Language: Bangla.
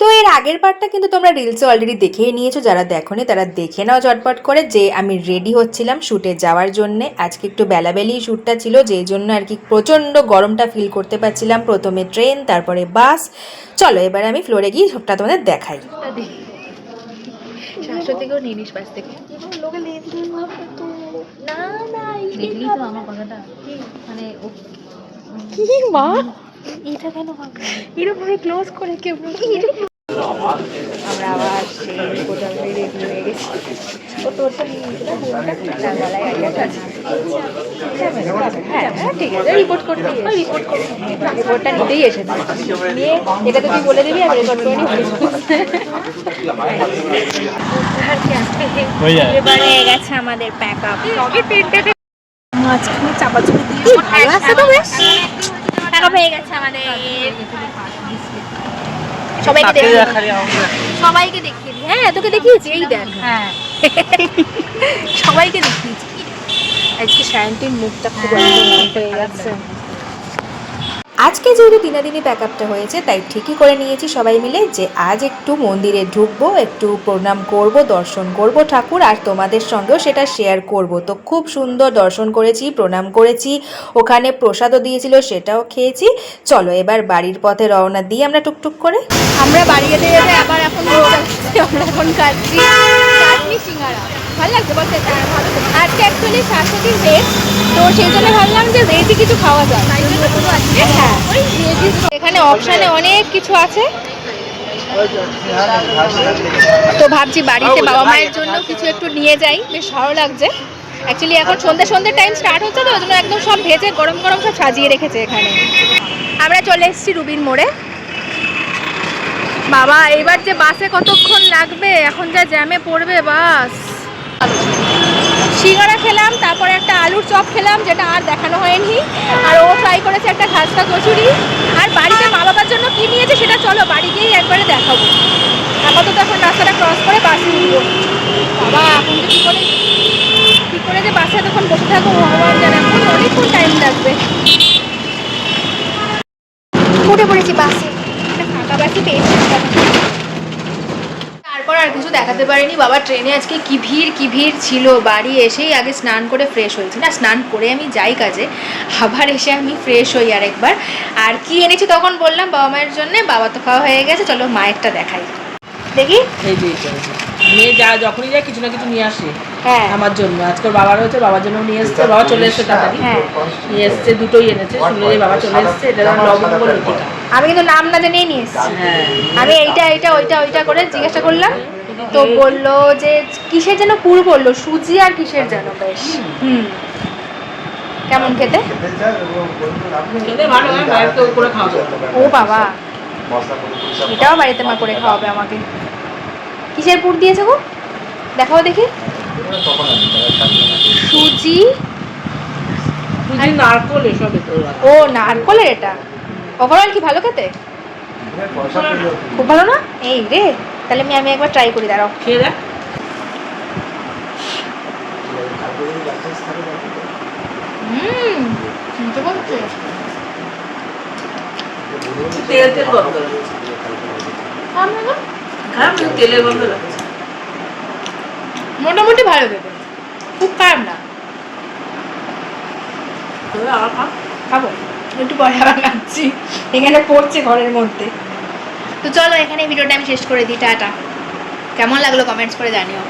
তো এর আগের পার্টটা কিন্তু তোমরা রিলসে অলরেডি দেখেই নিয়েছো। যারা দেখোনি তারা দেখে নাও ঝটপট করে যে আমি রেডি হচ্ছিলাম শ্যুটে যাওয়ার জন্য। আজকে একটু বেলাবেলি শ্যুটটা ছিল যেই জন্য আর কি প্রচণ্ড গরমটা ফিল করতে পারছিলাম। প্রথমে ট্রেন তারপরে বাস চলো এবার আমি ফ্লোরে গিয়ে সবটা তোমাদের দেখাই। শাশুড়ি থেকেও নিয়ে নিস পাশ থেকে। না না আমার কথাটা? মানে কি মা? এটা কেন হবে? ক্লোজ করে কেউ আমরা আবার সেই রেডি হয়ে গেছি। ও তার আছে হ্যাঁ হ্যাঁ ঠিক আছে রিপোর্ট করতে রিপোর্ট করতে রিপোর্টটা নিতেই এসেছে। নিয়ে এটা তো তুই বলে দিবি আমি রেকর্ড করে নিই এবারে গেছে আমাদের প্যাক আপ মাঝখানে চাপাচুপি দিয়ে ভালো আছে তো বেশ। আপ হয়ে গেছে আমাদের। সবাইকে দেখিয়ে সবাইকে দেখিয়ে দিই হ্যাঁ তোকে দেখিয়েছি এই দেখ। হ্যাঁ। সবাইকে দেখিয়েছি। আজকে সায়ন্তীর মুখটা খুব অন্যরকম হয়ে গেছে। আজকে যেহেতু দিনাদিনই প্যাক আপটা হয়েছে, তাই ঠিকই করে নিয়েছি সবাই মিলে যে আজ একটু মন্দিরে ঢুকবো, একটু প্রণাম করব, দর্শন করব ঠাকুর, আর তোমাদের সঙ্গেও সেটা শেয়ার করব। তো খুব সুন্দর দর্শন করেছি, প্রণাম করেছি, ওখানে প্রসাদও দিয়েছিল, সেটাও খেয়েছি। চলো এবার বাড়ির পথে রওনা দিই আমরা টুকটুক করে। আমরা বাড়ি যেতে যেতে আবার এখন আমরা এখন খাচ্ছি চাটনি সিঙ্গারা। ভালো লাগছে বলতে? আজকে অ্যাকচুয়ালি তো সেই জন্য ভাবলাম যে কিছু খাওয়া যায়। এখানে অপশানে অনেক কিছু আছে। তো ভাবছি বাড়িতে বাবা মায়ের জন্য কিছু একটু নিয়ে যাই। বেশ ভালো লাগছে। অ্যাকচুয়ালি এখন সন্ধ্যে সন্ধ্যে টাইম স্টার্ট হচ্ছে তো ওই জন্য একদম সব ভেজে গরম গরম সব সাজিয়ে রেখেছে এখানে। আমরা চলে এসেছি রুবিন মোড়ে। বাবা এইবার যে বাসে কতক্ষণ লাগবে? এখন যা জ্যামে পড়বে, বাস। সিঙ্গারা খেলাম, তারপরে একটা আলুর চপ খেলাম, যেটা আর দেখানো হয়নি। আর ও ট্রাই করেছে একটা খাস্তা কচুরি। আর বাড়িতে মা বাবার জন্য কি নিয়েছে সেটা চলো বাড়ি গিয়েই একবারে দেখাবো। আপাতত এখন রাস্তাটা ক্রস করে বাসে উঠবো বাবা, এখন যে কী করে কী করে যে বাসে তখন বসে থাকব, ভগবান জানে, এখন অনেকক্ষণ টাইম লাগবে। উঠে পড়েছি বাসে একটা ফাঁকা বাসই পেয়েছি। তারপর আর কিছু দেখাতে পারিনি। বাবা ট্রেনে আজকে কি ভিড় কি ভিড় ছিল? বাড়ি এসেই আগে স্নান করে ফ্রেশ হয়েছি। না, স্নান করে আমি যাই কাজে, আবার এসে আমি ফ্রেশ হই আর একবার আর কি এনেছি তখন বললাম বাবা মায়ের জন্য, বাবা তো খাওয়া হয়ে গেছে, চলো মায়েরটা দেখাই। দেখি? মেয়ে যা যখনই যায় কিছু না কিছু নিয়ে আসে হ্যাঁ। আমার জন্য। আজকে বাবার হয়েছে বাবার জন্য নিয়ে এসছে বাবা চলে এসছে তাড়াতাড়ি হ্যাঁ। নিয়ে এসছে দুটোই এনেছে শুনলে যে বাবা চলে এসছে এটা লবঙ্গ লতিকা আমি কিন্তু নাম না জেনেই নিয়ে এসেছি। হ্যাঁ। আমি এইটা এইটা ওইটা ওইটা করে জিজ্ঞাসা করলাম তো বলল যে কিসের যেন পুর বলল সুজি আর কিসের যেন বেশ। হুম। কেমন খেতে? খেতে ভালো হয় বাইরে তো করে খাওয়া যাবে ও বাবা। এটাও বাড়িতে মা করে খাওয়াবে আমাকে। কিসের পুর দিয়েছে গো? দেখাও দেখি। সুজি। সুজি নারকল ও নারকলের এটা? ওভারঅল কি ভালো খেতে? খুব ভালো না? এই রে তাহলে আমি আমি একবার ট্রাই করি দাঁড়াও। খেয়ে দেখ। তেল তেল গন্ধ। খারাপ তেলের গন্ধ লাগছে। মোটামুটি ভালো খেতে খুব খারাপ না। আবার খা। খাব। একটু পরে আবার খাচ্ছি। এখানে পড়ছে ঘরের মধ্যে। তো চলো এখানে ভিডিওটা আমি শেষ করে দিই। টাটা। কেমন লাগল কমেন্টস করে জানিও।